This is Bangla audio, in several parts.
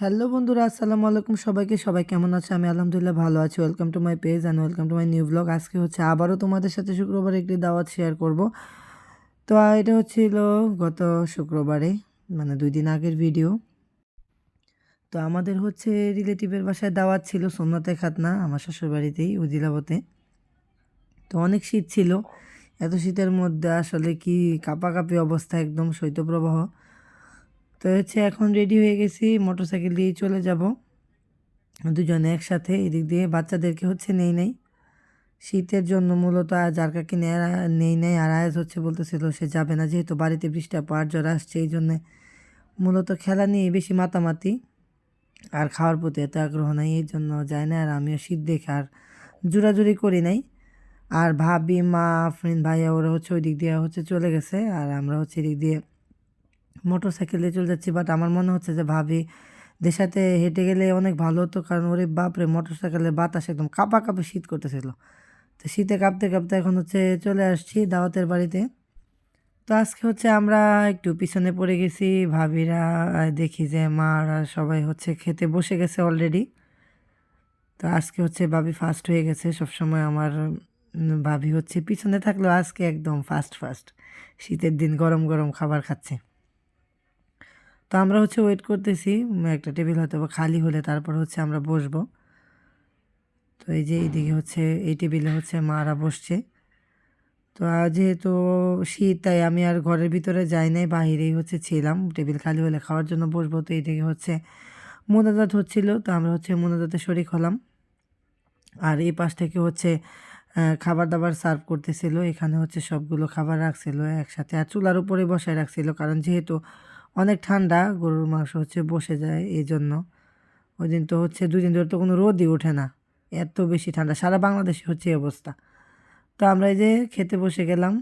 হ্যালো বন্ধুরা, আসসালামু আলাইকুম সবাইকে। সবাই কেমন আছে? আমি আলহামদুলিল্লাহ ভালো আছি। Welcome to my page and welcome to my new blog আজকে হচ্ছে আবারও তোমাদের সাথে শুক্রবার একটি দাওয়াত শেয়ার করব। তো এটা হচ্ছিল গত শুক্রবারে মানে দুই দিন আগের ভিডিও তো, আমাদের হচ্ছে রিলেটিভের বাসায় দাওয়াত ছিল সোমনাথে খাতনা, আমার শ্বশুরবাড়িতেই, উজিলাবতে। তো, অনেক শীত ছিল। এত শীতের মধ্যে আসলে কি কাঁপাকাঁপি অবস্থা, একদম শৈত্যপ্রবাহ। তো হচ্ছে এখন রেডি হয়ে গেছি মোটরসাইকেল দিয়ে চলে যাব। দুজনে একসাথে এদিক দিয়ে, বাচ্চাদেরকে হচ্ছে নেই নেই। শীতের জন্য মূলত আর কাকে নেই নেই, আর আয়াজ হচ্ছে বলতেছিল সে যাবে না, যেহেতু বাড়িতে বৃষ্টি পাওয়ার জ্বর আসছে, এই জন্যে মূলত খেলা নিয়ে বেশি মাতামাতি। আর খাওয়ার প্রতি এত আগ্রহ নাই, এই জন্য যায় না, আর আমিও শীত দেখে আর জোরাজুরি করি নাই। আর ভাবি, মা, ফ্রেন্ড, ভাইয়া, ওরা হচ্ছে ওই দিক দিয়ে হচ্ছে চলে গেছে, আর আমরা হচ্ছে এদিক দিয়ে মোটর সাইকেল চলে যাচ্ছি বাট আমার মনে হচ্ছে যে ভাবি, দের সাথে হেঁটে গেলে অনেক ভালো হতো, কারণ ওরে বাপরে মোটর সাইকেলের বাতাস একদম কাঁপা কাঁপে শীত করতেছিল। তো শীতে কাঁপতে কাঁপতে এখন হচ্ছে চলে আসছি দাওয়াতের বাড়িতে। তো আজকে হচ্ছে আমরা একটু পিছনে পড়ে গেছি, ভাবিরা দেখি যে মারা সবাই হচ্ছে খেতে বসে গেছে অলরেডি তো আজকে হচ্ছে ভাবি ফার্স্ট হয়ে গেছে, সবসময় আমার ভাবি হচ্ছে পিছনে থাকলেও আজকে একদম ফাস্ট ফাস্ট শীতের দিন গরম গরম খাবার খাচ্ছে। তো আমরা হচ্ছে ওয়েট করতেছি একটা টেবিল হয়তো বা খালি হলে তারপর হচ্ছে আমরা বসবো। তো এই যে এইদিকে হচ্ছে, এই টেবিলে হচ্ছে মারা বসছে। তো যেহেতু শীত, তাই আমি আর ঘরের ভিতরে যাই নাই, বাহিরেই হচ্ছে ছিলাম। টেবিল খালি হলে খাওয়ার জন্য বসবো। তো এইদিকে হচ্ছে মোনাজাত হচ্ছিল, তো আমরা হচ্ছে মোনাজাতে শরিক হলাম। আর এই পাশ থেকে হচ্ছে খাবার দাবার সার্ভ করতেছিল। এখানে হচ্ছে সবগুলো খাবার রাখছিল একসাথে। আর চুলার উপরে বসায় রাখছিল, কারণ যেহেতু অনেক ঠান্ডা, গরুর মাংস হচ্ছে বসে যায় এই জন্য ওই দিন তো হচ্ছে দুদিন ধরে তো কোনো রোদই ওঠে না। এত বেশি ঠান্ডা, সারা বাংলাদেশে হচ্ছে এই অবস্থা। তো আমরা এই যে খেতে বসে গেলাম,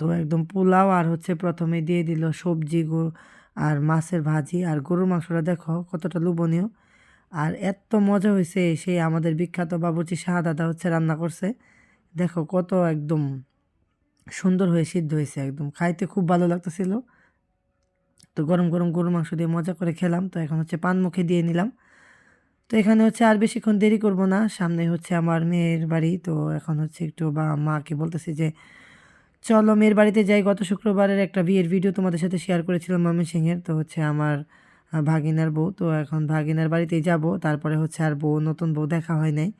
তো একদম পোলাও আর হচ্ছে প্রথমে দিয়ে দিল সবজি আর মাছের ভাজি। আর গরুর মাংসটা দেখো কতটা লোভনীয়। আর এত মজা হয়েছে সেই আমাদের বিখ্যাত বাবুচি শাহাদাদা হচ্ছে রান্না করছে। দেখো কত একদম সুন্দর হয়ে সিদ্ধ হয়েছে একদম। খাইতে খুব ভালো লাগতেছিল। তো গরম গরম, গরুর মাংস দিয়ে মজা করে খেলাম। তো এখন হচ্ছে পান মুখে দিয়ে নিলাম। তো এখানে হচ্ছে আর বেশিক্ষণ দেরি করব না। সামনে হচ্ছে আমার মেয়ের বাড়ি। তো এখন হচ্ছে একটু বা মাকে বলতেছি যে, চলো মেয়ের বাড়িতে যাই। গত শুক্রবারের একটা বিয়ের ভিডিও তোমাদের সাথে শেয়ার করেছিলাম সিংহের তো হচ্ছে আমার ভাগিনার বউ। তো এখন ভাগিনার বাড়িতেই যাব। তারপরে হচ্ছে আর বউ, নতুন বউ দেখা হয় নাই।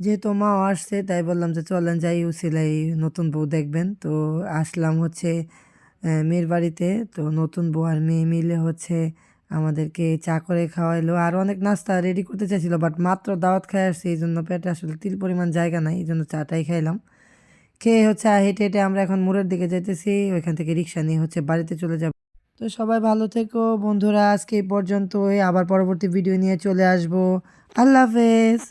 যেহেতু মাও আসছে, তাই বললাম যে চলেন যাই উসিলাই নতুন বউ দেখবেন। তো আসলাম হচ্ছে মেয়ের বাড়িতে। তো নতুন বউ আর মেয়ে মিলে হচ্ছে আমাদেরকে চা করে খাওয়াইলো। আর অনেক নাস্তা রেডি করতে চাইছিল বাট মাত্র দাওয়াত খাই আসছে, এই জন্য পেটে আসলে তিল পরিমাণ জায়গা নাই, এই জন্য চাটাই খাইলাম। খেয়ে হচ্ছে হেঁটে হেঁটে আমরা এখন মোড়ের দিকে যেতেছি ওইখান থেকে রিক্সা নিয়ে হচ্ছে বাড়িতে চলে যাব। তো সবাই ভালো থেকো বন্ধুরা, আজকে এই পর্যন্তই, আবার পরবর্তী ভিডিও নিয়ে চলে আসব। আল্লাহ হাফেজ।